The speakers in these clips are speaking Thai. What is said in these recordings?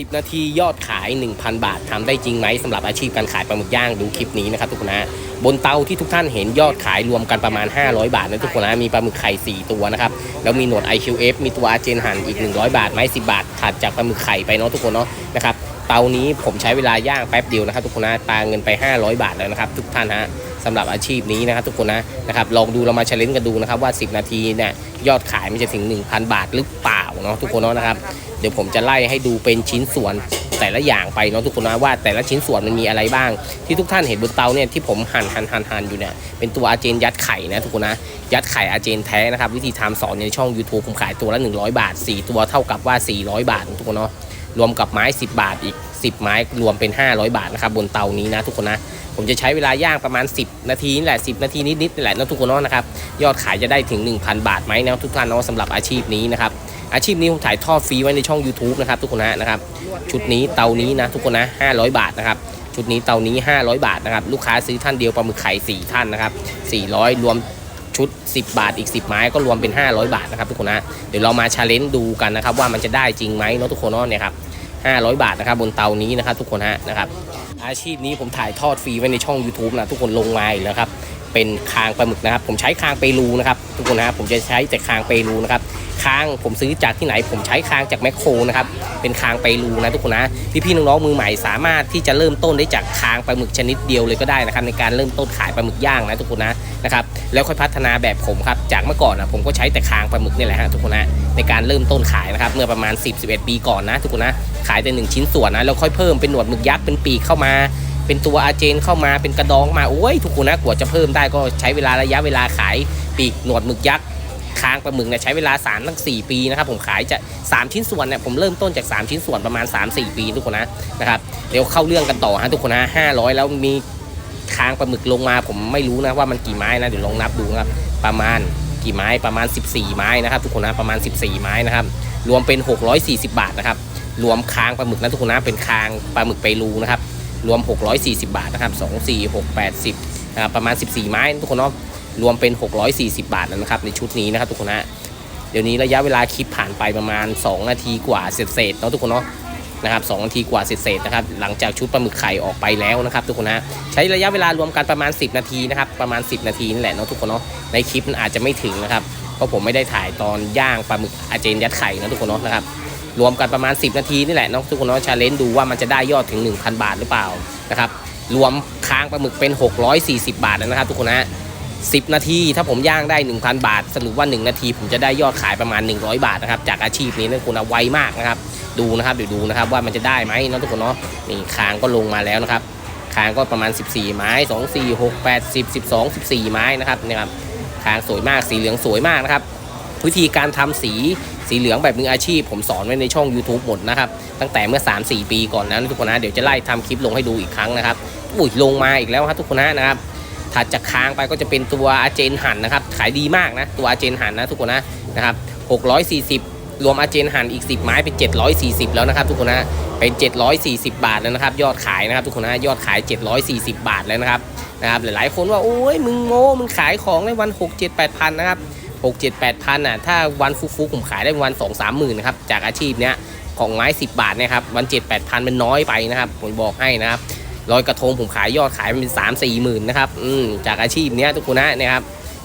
10 นาทียอดขาย 1,000 บาททำได้จริงไหมสำหรับอาชีพการขายปลาหมึกย่างดูคลิปนี้นะครับทุกคนนะบนเตาที่ทุกท่านเห็นยอดขายรวมกันประมาณ 500 บาทนะทุกคนนะมีปลาหมึกไข่ 4 ตัวนะครับแล้วมีหนวด IQF มีตัวอาเจนหันอีก 100 บาทไม้10 บาทถัดจากปลาหมึกไข่ไปเนาะทุกคนเนาะนะครับเตานี้ผมใช้เวลาย่างแป๊บเดียวนะครับทุกคนนะปาเงินไป 500 บาทแล้วนะครับทุกท่านฮะสำหรับอาชีพนี้นะครับทุกคนนะนะครับลองดูเรามาเชลเลนกันดูนะครับว่า 10 นาทีเนี่ยยอดขายมันจะถึง 1,000 บาทหรือเปล่าเนาะทุกคนเนาะนะครับ เดี๋ยวผมจะไล่ให้ดูเป็นชิ้นส่วนแต่ละอย่างไปเนาะทุกคนนะว่าแต่ละชิ้นส่วนมันมีอะไรบ้าง ที่ทุกท่านเห็นบนเตาเนี่ยที่ผมหั่นหั่นหั่นหั่นอยู่เนี่ยเป็นตัวอาเจนยัดไข่นะทุกคนนะยัดไข่อาเจนแท้นะครับวิธีทำสอนในช่อง YouTube ผมขายตัวละ 100 บาท 4 ตัวเท่ากับว่า 400 บาททุกคนเนาะรวมกับไม้ 10 บาทอีก 10 ไม้รวมเป็น 500 บาทนะครับบนเตานี้นะทุกคนนะผมจะใช้เวลาย่างประมาณ 10 นาทีนี่แหละ 10 นาทีนิดๆนี่แหละนะทุกคนเนาะนะครับยอดขายจะได้ถึง 1,000 บาทไหมนะทุกท่านเนาะสำหรับอาชีพนี้นะครับ อาชีพนี้ผมถ่ายทอดฟรีไว้ในช่อง YouTube นะครับทุกคนนะนะครับ ชุดนี้เตานี้นะทุกคนนะ500 บาทนะครับชุดนี้เตานี้ 500 บาทนะครับลูกค้าซื้อท่านเดียวปลาหมึกไข่4ท่านนะครับ400 รวมชุด 10 บาทอีก 10 ไม้ก็รวมเป็น 500 บาทนะครับทุกคนนะเดี๋ยวเรามาชาเลนจ์ดูกันนะครับว่ามันจะได้จริงไหมเนาะทุกคนเนาะเนี่ยครับ500 บาทนะครับบนเตานี้นะครับทุกคนฮะนะครับอาชีพนี้ผมถ่ายทอดฟรีไว้ในช่อง YouTube นะทุกคนลงมาอีกแล้วครับเป็นคางปลาหมึกนะครับผมใช้คางเปรูนะครับทุกคนนะผมจะใช้แต่คางเปรูนะครับ คางผมซื้อจากที่ไหน ผมใช้คางจากแมคโครนะครับเป็นคางเปรูนะทุกคนนะพี่ๆน้องๆมือใหม่สามารถที่จะเริ่มต้นได้จากคางปลาหมึกชนิดเดียวเลยก็ได้นะครับในการเริ่มต้นขายปลาหมึกย่างนะทุกคนนะนะครับแล้วค่อยพัฒนาแบบผมครับจากเมื่อก่อนนะผมก็ใช้แต่คางปลาหมึกนี่แหละฮะทุกคนนะในการเริ่มต้นขายนะครับเมื่อประมาณ 10-11 ปีก่อนนะทุกคนนะขายแต่หนึ่งชิ้นส่วนนะแล้วค่อยเพิ่มเป็นหนวดหมึกยักษ์เป็นปีกเข้ามาเป็นตัวอาเจนเข้ามาเป็นกระดองมาโอ้ยทุกคนนะกว่าจะเพิ่มได้ก็ใช้เวลาระยะเวลาขายปีกหนวดหมึกยักษ์ ค้างปลาหมึกเนี่ยใช้เวลา3ามตั้ง4 ปีนะครับผมขายจะ 3 ชิ้นส่วนเนี่ยผมเริ่มต้นจาก 3 ชิ้นส่วนประมาณ 3-4 ปีทุกคนนะนะครับเดี๋ยวเข้าเรื่องกันต่อฮะทุกคนนะ500 แล้วมีค้างปลาหมึกลงมา ผมไม่รู้นะว่ามันกี่ไม้นะเดี๋ยวลองนับดูนะครับประมาณกี่ไม้ประมาณ 14 ไม้นะครับ ทุกคนนะประมาณ 14 ไม้นะครับรวมเป็น 640 บาทนะครับรวมค้างปลาหมึกนะทุกคนนะเป็นค้างปลาหมึกไปรูนะครับรวม 640 บาทนะครับ2 4 6 8 10นะครับประมาณ 14 ไม้ทุกคนเนาะ รวมเป็น 640 บาทแล้วนะครับ ในชุดนี้นะครับทุกคนนะเดี๋ยวนี้ระยะเวลาคลิปผ่านไปประมาณ 2 นาทีกว่าเศษๆเนาะทุกคนเนาะนะครับ2นาทีกว่าเศษๆนะครับหลังจากชุดปลาหมึกไข่ออกไปแล้วนะครับ ทุกคนนะใช้ระยะเวลารวมกันประมาณ 10 นาทีนะครับประมาณ 10 นาทีนี่แหละเนาะทุกคนเนาะในคลิปมันอาจจะไม่ถึงนะครับเพราะผมไม่ได้ถ่ายตอนย่างปลาหมึกอาเจนยัดไข่นะทุกคนเนาะนะครับรวมกันประมาณ 10 นาทีนี่แหละเนาะทุกคนเนาะชาเลนจ์ดูว่ามันจะได้ยอดถึง 1,000 บาทหรือเปล่านะครับรวมค้างปลาหมึกเป็น 640 บาทแล้วนะครับ ทุกคนนะ 10 นาทีถ้าผมย่างได้ 1,000 บาท สรุปว่า 1 นาที ผมจะได้ยอดขายประมาณ 100 บาทนะครับจากอาชีพนี้นะคุณนะไวมากนะครับ ดูนะครับเดี๋ยวดูนะครับว่ามันจะได้ไหมนะทุกคนเนาะนี่คางก็ลงมาแล้วนะครับคางก็ประมาณ 14 ไม้ 2 4 6 8 10 12 14 ไม้นะครับนี่ครับคางสวยมากสีเหลืองสวยมากนะครับวิธีการทำสีสีเหลืองแบบมืออาชีพ ผมสอนไว้ในช่อง YouTube หมดนะครับตั้งแต่เมื่อ 3-4 ปีก่อนนะทุกคนนะเดี๋ยวจะไล่ทำคลิปลงให้ดูอีกครั้งนะครับอุ้ยลงมาอีกแล้วครับทุกคนนะนะครับ ถัดจากค้างไปก็จะเป็นตัวอาเจนหันนะครับ ขายดีมากนะ ตัวอาเจนหันนะทุกคนนะนะครับ640 รวมอาเจนหันอีก 10 ไม้เป็น 740 แล้วนะครับ ทุกคนนะเป็น 740 บาทแล้วนะครับ ยอดขายนะครับ ทุกคนนะยอดขาย 740 บาทแล้วนะครับนะครับหลายๆคนว่าโอ้ยมึงโง่มึงขายของได้วัน 6 7 8พันนะครับหกเจ็ดแปดพันอะถ้าวันฟุกๆผมขายได้วันสองสามหมื่นนะครับจากอาชีพเนี้ยของไม้สิบบาทเนะครับวันเจ็ดแปดพันมันน้อยไปนะครับผมบอกให้นะครับ ลอยกระทงผมขายยอดขายมันเป็นสามสี่หมื่นนะครับอืมจากอาชีพเนี้ยทุกคนนะนี่ยครับ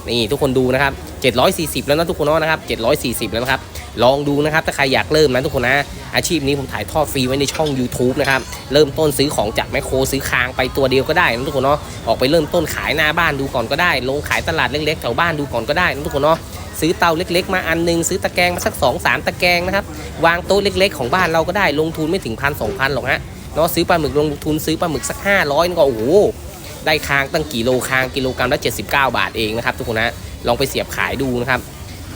นี่ทุกคนดูนะครับเจ็ดร้อยสี่สิบแล้วนะทุกคนนะนะครับเจ็ดร้อยสี่สิบแล้วนะครับ ลองดูนะครับ ถ้าใครอยากเริ่มนะทุกคนนะ อาชีพนี้ผมถ่ายทอดฟรีไว้ในช่อง YouTube นะครับ เริ่มต้นซื้อของจากแมคโครซื้อคางไปตัวเดียวก็ได้นะทุกคนเนาะ ออกไปเริ่มต้นขายหน้าบ้านดูก่อนก็ได้ ลงขายตลาดเล็กๆแถวบ้านดูก่อนก็ได้นะทุกคนเนาะ ซื้อเตาเล็ก ๆ มาอันหนึง ซื้อตะแกรงมาสัก2อสามตะแกรงนะครับ วางโต๊ะเล็ก ๆ ของบ้านเราก็ได้ลงทุนไม่ถึงพันสองพันหรอกฮะเนาะซื้อปลาหมึกลงทุนซื้อปลาหมึกสัก 500นี่ก็โอ้โหได้คางตั้งกี่โลคางกิโลกรัมละ79 บาทเองนะครับทุกคนนะลองไปเสียบขายดูนะครับ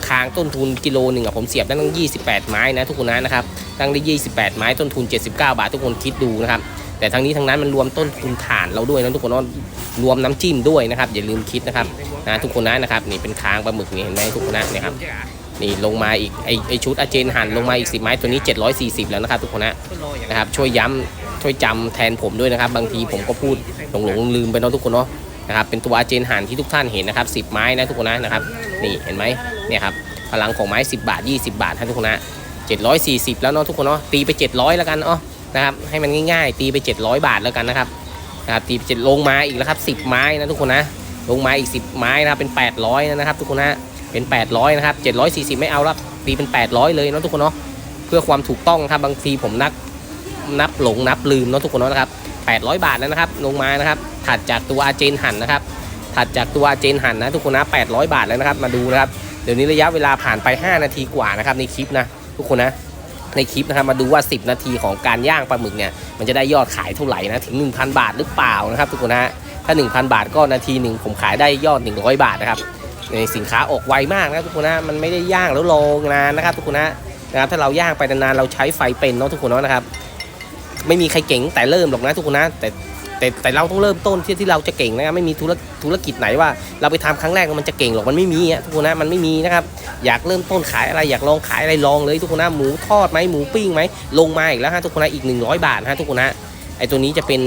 คางต้นทุนกิโลหนึ่งอะผมเสียบได้ตั้ง 28 ไม้นะทุกคนนะนะครับตั้งได้ 28 ไม้ต้นทุน 79 บาททุกคนคิดดูนะครับ แต่ทั้งนี้ทั้งนั้นมันรวมต้นทุนฐานเราด้วยนะทุกคนเนาะรวมน้ำจิ้มด้วยนะครับอย่าลืมคิดนะครับนะทุกคนนะนะครับนี่เป็นค้างปลาหมึกนี่เห็นไหมทุกคนนะนี่ครับนี่ลงมาอีกไอไอชุดอาเจนหันลงมาอีกสิบไม้ตัวนี้ 740 แล้วนะครับทุกคนนะนะครับช่วยย้ำช่วยจำแทนผมด้วยนะครับ บางทีผมก็พูดหลงหลงลืมไปเนาะทุกคนเนาะนะครับเป็นตัวอาเจนหันที่ทุกท่านเห็นนะครับ10 ไม้นะทุกคนนะนะครับนี่เห็นไหมเนี่ยครับพลังของไม้ 10 บาท 20 บาทนะทุกคนนะ740 แล้วเนาะทุกคนเนาะตีไป 700 แล้วกันเนาะ นะครับให้มันง่ายๆ ตีไป 700 บาทแล้วกันนะครับนะครับตีเจ็ดลงมาอีกแล้วครับ 10 ไม้นะทุกคนนะลงมาอีก 10 ไม้นะครับเป็น 800นะครับ ทุกคนนะเป็น 800นะครับ740 ไม่เอาแล้วตีเป็น 800 เลยนะทุกคนเนาะเพื่อความถูกต้องครับบางทีผมนับนับหลงนับลืมเนาะทุกคนเนาะนะครับ800 บาทแล้วนะครับ ลงมานะครับถัดจากตัวอาเจนหันนะครับถัดจากตัวอาเจนหันนะทุกคนนะ800 บาทแล้วนะครับ มาดูนะครับเดี๋ยวนี้ระยะเวลาผ่านไป 5 นาทีกว่านะครับในคลิปนะทุกคนนะ ในคลิปนะครับมาดูว่า 10 นาทีของการย่างปลาหมึกเนี่ยมันจะได้ยอดขายเท่าไหร่นะถึง 1,000 บาทหรือเปล่านะครับทุกคนนะถ้า 1,000 บาทก็นาทีหนึ่งผมขายได้ยอด 100 บาทนะครับในสินค้าออกไวมากนะทุกคนนะมันไม่ได้ย่างแล้วรอนานนะครับทุกคนนะนะครับถ้าเราย่างไปนานๆเราใช้ไฟเป็นเนาะทุกคนเนาะนะครับ ไม่มีใครเก่งแต่เริ่มหรอกนะทุกคนนะแต่ แต่แต่เราต้องเริ่มต้นที่ที่เราจะเก่งนะครับไม่มีธุรธุรกิจไหนว่า เราไปทำครั้งแรกมันจะเก่งหรอกมันไม่มีอะทุกคนนะมันไม่มีนะครับอยากเริ่มต้นขายอะไรอยากลองขายอะไรลองเลย ทุกคนนะหมูทอดไหมหมูปิ้งไหมลงมาอีกแล้วฮะทุกคนนะอีก 100 บาทฮะทุกคนนะไอตัวนี้จะเป็น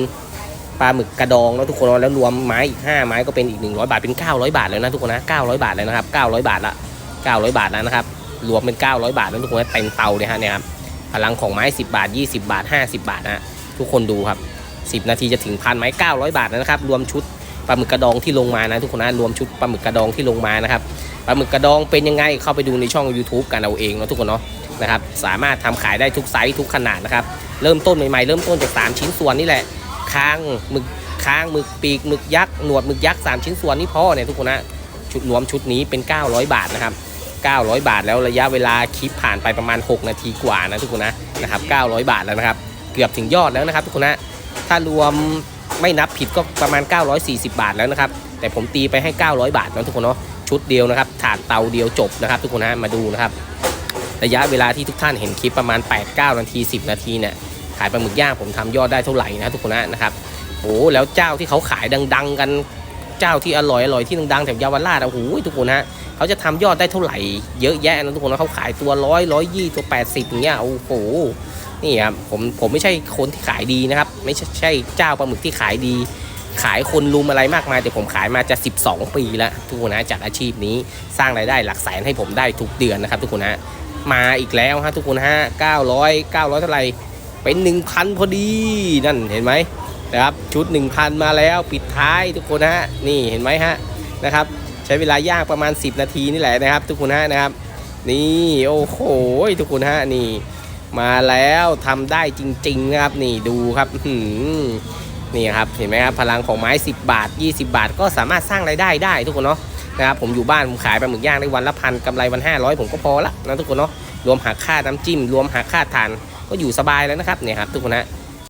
ปลาหมึกกระดองแล้วทุกคนแล้วรวมไม้อีก5ไม้ก็เป็นอีก 100 บาทเป็น 900 บาทแล้วนะทุกคนนะ900 บาทแล้วนะครับ900 บาทละ900 บาทแล้วนะครับรวมเป็น 900 บาทแล้วทุกคนนะเต็มเตาเลยฮะเนี่ยครับพลังของไม้ 10 บาท 20 บาท 50 บาทนะทุกคนดูครับ 10 นาทีจะถึงพันไหม900 บาทนะครับ รวมชุดปลาหมึกกระดองที่ลงมานะทุกคนนะรวมชุดปลาหมึกกระดองที่ลงมานะครับปลาหมึกกระดองเป็นยังไงเข้าไปดูในช่อง YouTube กันเอาเองนะทุกคนเนาะนะครับสามารถทำขายได้ทุกไซส์ทุกขนาดนะครับเริ่มต้นใหม่ๆเริ่มต้นจาก3ชิ้นส่วนนี่แหละค้างหมึกค้างหมึกปีกหมึกยักษ์หนวดหมึกยักษ์3ชิ้นส่วนนี่พอเนี่ยทุกคนนะชุดรวมชุดนี้เป็น 900 บาทนะครับ900 บาทแล้วระยะเวลาคลิปผ่านไปประมาณ 6 นาทีกว่านะทุกคนนะนะครับ900 บาทแล้วนะครับ เกือบถึงยอดแล้วนะครับทุกคนนะ ถ้ารวมไม่นับผิดก็ประมาณ 940 บาทแล้วนะครับ แต่ผมตีไปให้ 900 บาทนะทุกคนเนาะชุดเดียวนะครับถ่านเตาเดียวจบนะครับ ทุกคนนะมาดูนะครับ ระยะเวลาที่ทุกท่านเห็นคลิปประมาณ 8-9 นาที 10 นาทีเนี่ยขายปลาหมึกย่างผมทำยอดได้เท่าไหร่นะทุกคนนะนะครับโอ้แล้วเจ้าที่เขาขายดัง ๆ กันเจ้าที่อร่อยอร่อยที่ดังๆแถวเยาวราชโอ้โหทุกคนฮะเขาจะทำยอดได้เท่าไหร่ เยอะแยะนะทุกคนนะเขาขายตัวร้อยร้อยยี่ตัวแปดสิบอย่างเงี้ยโอ้โห นี่ครับผมผมไม่ใช่คนที่ขายดีนะครับ ไม่ใช่ใชเจ้าปลาหมึกที่ขายดี ขายคนลุมอะไรมากมาย แต่ผมขายมาจะ 12 ปีแล้วทุกคนนะจากอาชีพนี้สร้างรายได้หลักแสนให้ผมได้ทุกเดือนนะครับ ทุกคนนะมาอีกแล้วฮะทุกคนฮะ900 900เท่าไหร่เป็น 1,000 พอดีนั่นเห็นไหมนะครับชุด 1,000 มาแล้วปิดท้ายทุกคนฮะนี่เห็นไหมฮะนะครับ ใช้เวลาย่างประมาณ 10 นาทีนี่แหละนะครับ ทุกคนฮะนะครับ นี่โอ้โหทุกคนฮะนี่ มาแล้วทำได้จริงๆนะครับนี่ดูครับหือนี่ครับเห็นไหมครับพลังของไม้ 10 บาท 20 บาท ก็สามารถสร้างรายได้ได้ทุกคนเนาะนะครับผมอยู่บ้านผมขายปลาหมึกย่างได้วันละพันกำไรวัน 500 ผมก็พอละนะทุกคนเนาะรวมหักค่าน้ำจิ้ม รวมหักค่าทานก็อยู่สบายแล้วนะครับเนี่ยครับทุกคนนะ